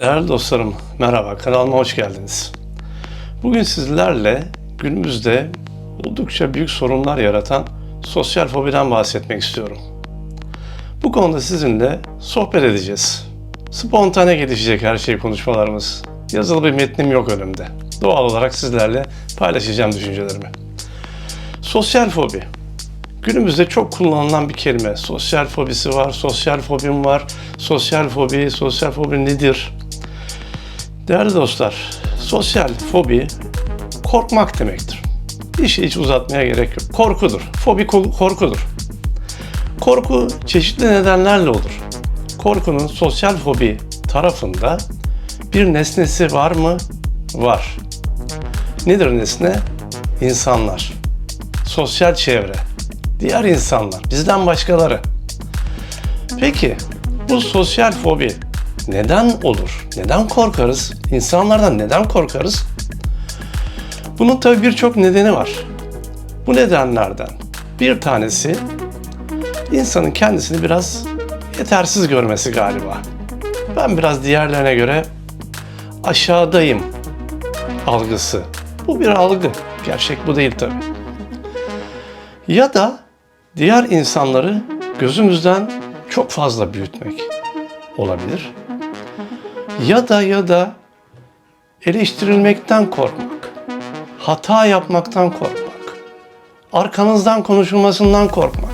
Değerli dostlarım, merhaba. Kanalıma hoş geldiniz. Bugün sizlerle günümüzde oldukça büyük sorunlar yaratan sosyal fobiden bahsetmek istiyorum. Bu konuda sizinle sohbet edeceğiz. Spontane gelişecek her şey konuşmalarımız. Yazılı bir metnim yok önümde. Doğal olarak sizlerle paylaşacağım düşüncelerimi. Sosyal fobi. Günümüzde çok kullanılan bir kelime. Sosyal fobisi var, sosyal fobim var. Sosyal fobi, sosyal fobi nedir? Değerli dostlar, sosyal fobi korkmak demektir. İşi hiç uzatmaya gerek yok. Korkudur. Fobi korkudur. Korku çeşitli nedenlerle olur. Korkunun sosyal fobi tarafında bir nesnesi var mı? Var. Nedir nesne? İnsanlar. Sosyal çevre. Diğer insanlar. Bizden başkaları. Peki bu sosyal fobi neden olur? Neden korkarız? İnsanlardan neden korkarız? Bunun tabii birçok nedeni var. Bu nedenlerden bir tanesi insanın kendisini biraz yetersiz görmesi galiba. Ben biraz diğerlerine göre aşağıdayım algısı. Bu bir algı. Gerçek bu değil tabii. Ya da diğer insanları gözümüzden çok fazla büyütmek olabilir. Ya da ya da eleştirilmekten korkmak, hata yapmaktan korkmak, arkanızdan konuşulmasından korkmak.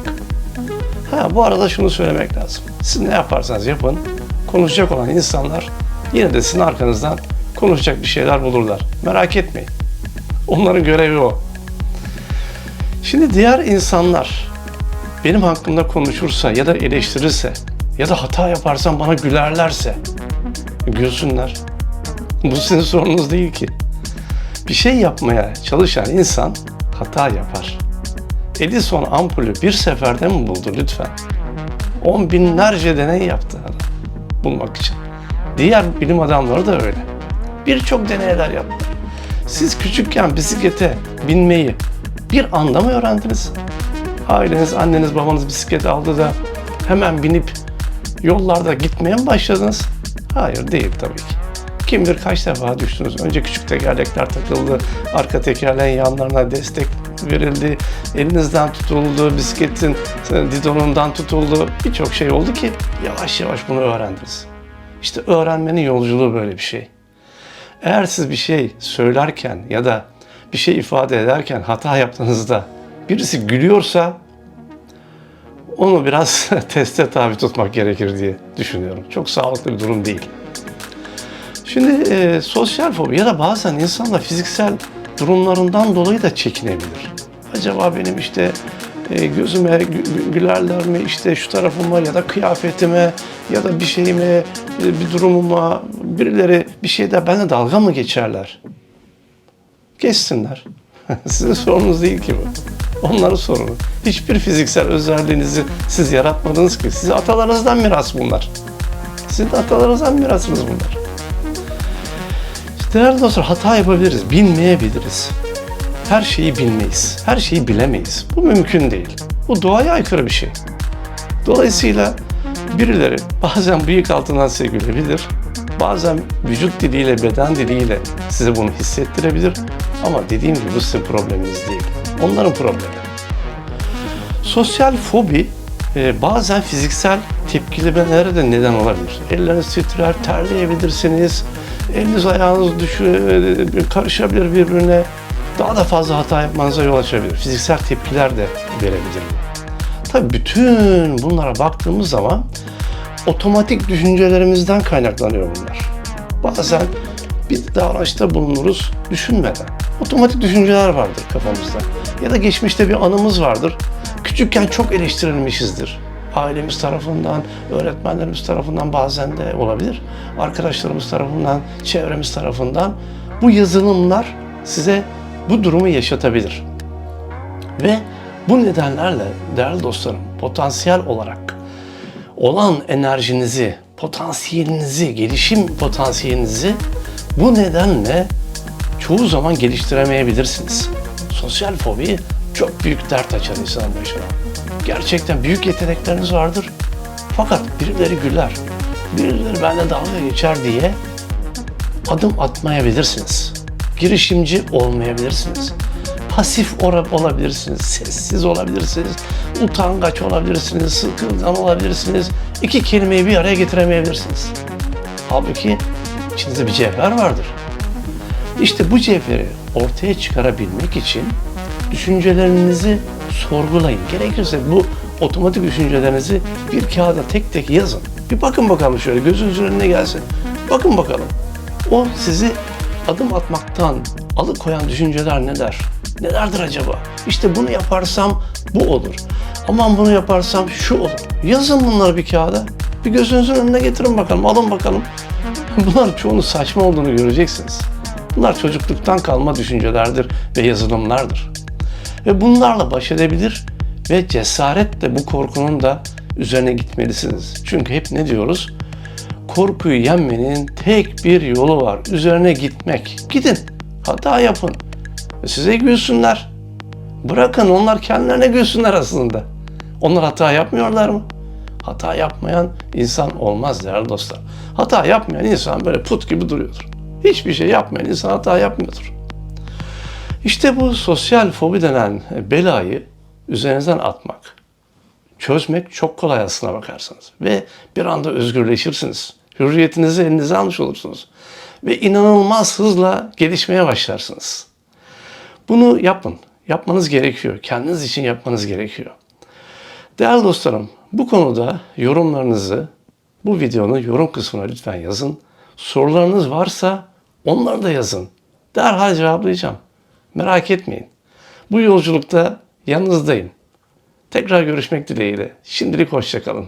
Ha bu arada şunu söylemek lazım. Siz ne yaparsanız yapın, konuşacak olan insanlar yine de sizin arkanızdan konuşacak bir şeyler bulurlar. Merak etmeyin. Onların görevi o. Şimdi diğer insanlar benim hakkımda konuşursa ya da eleştirirse ya da hata yaparsam bana gülerlerse gülsünler. Bu sizin sorununuz değil ki. Bir şey yapmaya çalışan insan hata yapar. Edison ampulü bir seferde mi buldu lütfen? On binlerce deney yaptı adam bulmak için. Diğer bilim adamları da öyle. Birçok deneyler yaptı. Siz küçükken bisiklete binmeyi bir anda mı öğrendiniz? Aileniz, anneniz, babanız bisiklet aldı da hemen binip yollarda gitmeye mi başladınız? Hayır değil tabii ki. Kim bilir kaç defa düştünüz. Önce küçük tekerlekler takıldı, arka tekerleğin yanlarına destek verildi, elinizden tutuldu, bisikletin didonundan tutuldu. Birçok şey oldu ki yavaş yavaş bunu öğrendiniz. İşte öğrenmenin yolculuğu böyle bir şey. Eğer siz bir şey söylerken ya da bir şey ifade ederken hata yaptığınızda birisi gülüyorsa onu biraz teste tabi tutmak gerekir diye düşünüyorum. Çok sağlıklı bir durum değil. Şimdi e, sosyal fobi ya da bazen insanla fiziksel durumlarından dolayı da çekinebilir. Acaba benim işte e, gözüme gü- gülerler mi işte şu tarafıma ya da kıyafetime ya da bir şeyime e, bir durumuma birileri bir şeyde benimle dalga mı geçerler? Geçsinler. Sizin sorunuz değil ki bu. Onların sorunu. Hiçbir fiziksel özelliğinizi siz yaratmadınız ki. Size atalarınızdan miras bunlar. Sizin atalarınızdan mirasınız bunlar. İşte değerli dostlar hata yapabiliriz, bilmeyebiliriz. Her şeyi bilmeyiz, her şeyi bilemeyiz. Bu mümkün değil. Bu doğaya aykırı bir şey. Dolayısıyla birileri bazen bıyık altından size gülebilir, bazen vücut diliyle, beden diliyle size bunu hissettirebilir. Ama dediğim gibi bu sizin probleminiz değil. Onların problemi. Sosyal fobi e, bazen fiziksel tepkilemelere de neden olabilir. Elleriniz titrer, terleyebilirsiniz. Eliniz ayağınız düşür, karışabilir birbirine. Daha da fazla hata yapmanıza yol açabilir. Fiziksel tepkiler de verebilir. Tabii bütün bunlara baktığımız zaman otomatik düşüncelerimizden kaynaklanıyor bunlar. Bazen bir davranışta bulunuruz düşünmeden. Otomatik düşünceler vardır kafamızda. Ya da geçmişte bir anımız vardır. Küçükken çok eleştirilmişizdir. Ailemiz tarafından, öğretmenlerimiz tarafından bazen de olabilir. Arkadaşlarımız tarafından, çevremiz tarafından. Bu yazılımlar size bu durumu yaşatabilir. Ve bu nedenlerle değerli dostlarım potansiyel olarak olan enerjinizi, potansiyelinizi, gelişim potansiyelinizi bu nedenle çoğu zaman geliştiremeyebilirsiniz. Sosyal fobi çok büyük dert açar insanın başına. Gerçekten büyük yetenekleriniz vardır. Fakat birileri güler. birileri bende dalga geçer diye adım atmayabilirsiniz. Girişimci olmayabilirsiniz. Pasif olabilirsiniz, sessiz olabilirsiniz, utangaç olabilirsiniz, sıkılgan olabilirsiniz. İki kelimeyi bir araya getiremeyebilirsiniz. Halbuki içinizde bir cevher vardır. İşte bu cevheri ortaya çıkarabilmek için düşüncelerinizi sorgulayın. Gerekirse bu otomatik düşüncelerinizi bir kağıda tek tek yazın. Bir bakın bakalım şöyle gözünüzün önüne gelsin. Bakın bakalım. O sizi adım atmaktan alıkoyan düşünceler neler? Nelerdir acaba? İşte bunu yaparsam bu olur. Aman bunu yaparsam şu olur. Yazın bunları bir kağıda. Bir gözünüzün önüne getirin bakalım. Alın bakalım. Bunlar çoğunun saçma olduğunu göreceksiniz. Bunlar çocukluktan kalma düşüncelerdir ve yazılımlardır. Ve bunlarla baş edebilir ve cesaretle bu korkunun da üzerine gitmelisiniz. Çünkü hep ne diyoruz? Korkuyu yenmenin tek bir yolu var. Üzerine gitmek. Gidin. Hata yapın. Ve size gülsünler. Bırakın onlar kendilerine gülsünler aslında. Onlar hata yapmıyorlar mı? Hata yapmayan insan olmaz değerli dostlar. Hata yapmayan insan böyle put gibi duruyordur. Hiçbir şey yapmayan insan hata yapmıyordur. İşte bu sosyal fobi denen belayı üzerinizden atmak, çözmek çok kolay aslına bakarsanız. Ve bir anda özgürleşirsiniz. Hürriyetinizi elinize almış olursunuz. Ve inanılmaz hızla gelişmeye başlarsınız. Bunu yapın. Yapmanız gerekiyor. Kendiniz için yapmanız gerekiyor. Değerli dostlarım, bu konuda yorumlarınızı bu videonun yorum kısmına lütfen yazın. Sorularınız varsa onları da yazın. Derhal cevaplayacağım. Merak etmeyin. Bu yolculukta yanınızdayım. Tekrar görüşmek dileğiyle. Şimdilik hoşçakalın.